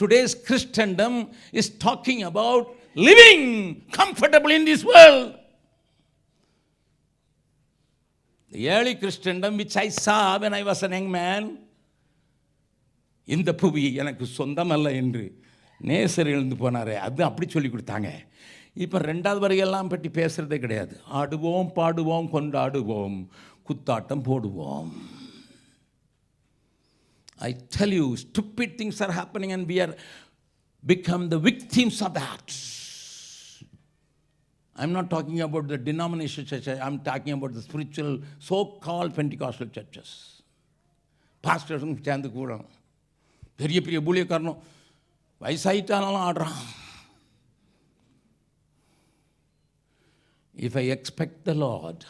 Today's Christendom is talking about living comfortable in this world The Christendom Christendom, I I saw when I was an இந்த புவி எனக்கு சொந்தம் அல்ல என்று நேசர் எழுந்து போனார் அது அப்படி சொல்லி கொடுத்தாங்க இப்போ ரெண்டாவது வரையெல்லாம் பற்றி பேசுகிறதே கிடையாது ஆடுவோம் பாடுவோம் கொண்டாடுவோம் குத்தாட்டம் போடுவோம் I tell you, stupid things are happening and we are become the victims of that. I'm not talking about the denominational church, I'm talking about the spiritual, so-called Pentecostal churches. பாஸ்டர்ஸும் சேர்ந்து கூடணும் பெரிய பெரிய ஊழியக்காரனும் வயசாயிட்டானாலும் ஆடுறான் if I expect the Lord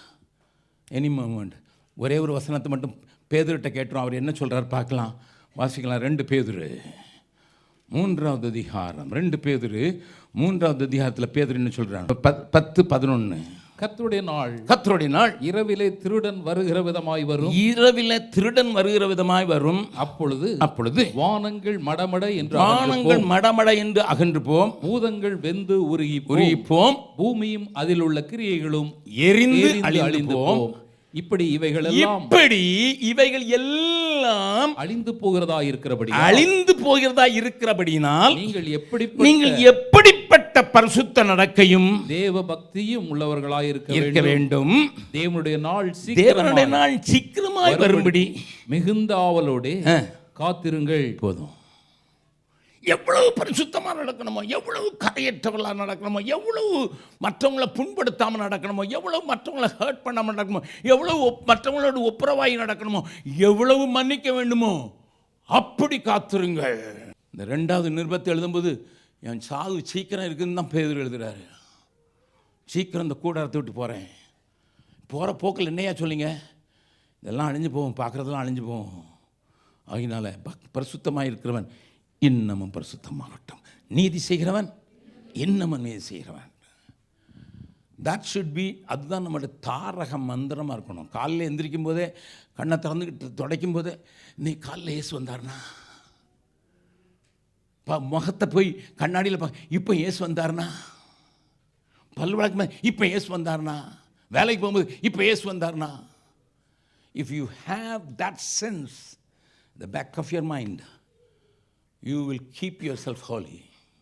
any moment ஒரே ஒரு வசனத்தை மட்டும் பேதுருட்ட கேட்டுரும் அவர் என்ன சொல்றார் பார்க்கலாம். வாசிக்கலாம் ரெண்டு பேதுரு. மூன்றாவது அதிகாரம் ரெண்டு பேதுரு. மூன்றாவது அதிகாரத்தில் பேதுரு என்ன சொல்றாங்க பத்- பத்து பதினொன்று கர்த்தருடைய நாள். கத்தருடைய நாள். இரவிலே திருடன் வருகிற விதமாய் வரும். இரவில திருடன் வருகிற விதமாய் வரும். அப்பொழுது அப்பொழுது வானங்கள் மடமட என்று வானங்கள் மடமட என்று அகன்று போம் பூதங்கள் வெந்து உருகி போம். உருகிப்போம். பூமியும் அதில் உள்ள கிரியைகளும் எரிந்து அழிந்து போம். இப்படி இவைகள் எல்லாம் இப்படி இவைகள் எல்லாம் அழிந்து போகிறதா இருக்கிறபடி அழிந்து போகிறதா இருக்கிறபடியினால் நீங்கள் எப்படி நீங்கள் எப்படிப்பட்ட பரிசுத்த நடக்கையும் தேவ பக்தியும் உள்ளவர்களாய் இருக்க வேண்டும். தேவனுடைய நாள் தேவனுடைய நாள் சீக்கிரமாய் வரும்படி மிகுந்த ஆவலோடே. காத்திருங்கள். போதும். எவ்வளவு பரிசுத்தமாக நடக்கணுமோ எவ்வளவு கரையற்றவர்களாக நடக்கணுமோ எவ்வளவு மற்றவங்களை புண்படுத்தாமல் நடக்கணுமோ எவ்வளவு மற்றவங்களை ஹர்ட் பண்ணாமல் நடக்கணுமோ எவ்வளவு மற்றவங்களோட ஒப்புரவாகி நடக்கணுமோ எவ்வளவு மன்னிக்க வேண்டுமோ அப்படி காத்துருங்கள். இந்த ரெண்டாவது நிருபத்தை எழுதும்போது என் சாவு சீக்கிரம் இருக்குதுன்னு தான் பேர் எழுதுகிறாரு சீக்கிரம் இந்த கூடாரத்தை விட்டு போகிறேன் போகிற போக்கில் என்னையா சொல்லிங்க? இதெல்லாம் அழிஞ்சு போவோம் பார்க்குறதெல்லாம் அழிஞ்சு போவோம் அதனால் பக் பரிசுத்தமாக இருக்கிறவன் இன்னமும் பரிசுத்தமாகட்டும். நீதி செய்கிறவன் இன்னமும் நீதி செய்கிறவன். தட் ஷுட் பி அதுதான் நம்மளுடைய தாரக மந்திரமாக இருக்கணும். காலையில் எந்திரிக்கும் போதே கண்ணை திறந்துக்கிட்டு துடைக்கும் போதே நீ காலைல ஏசு வந்தார்னா ப முகத்தை போய் கண்ணாடியில் பா இப்போ ஏசு வந்தார்னா பல் வழக்கம் இப்போ ஏசு வந்தார்னா வேலைக்கு போகும்போது இப்போ ஏசு வந்தார்னா if you have that sense the back of your mind you will keep yourself holy.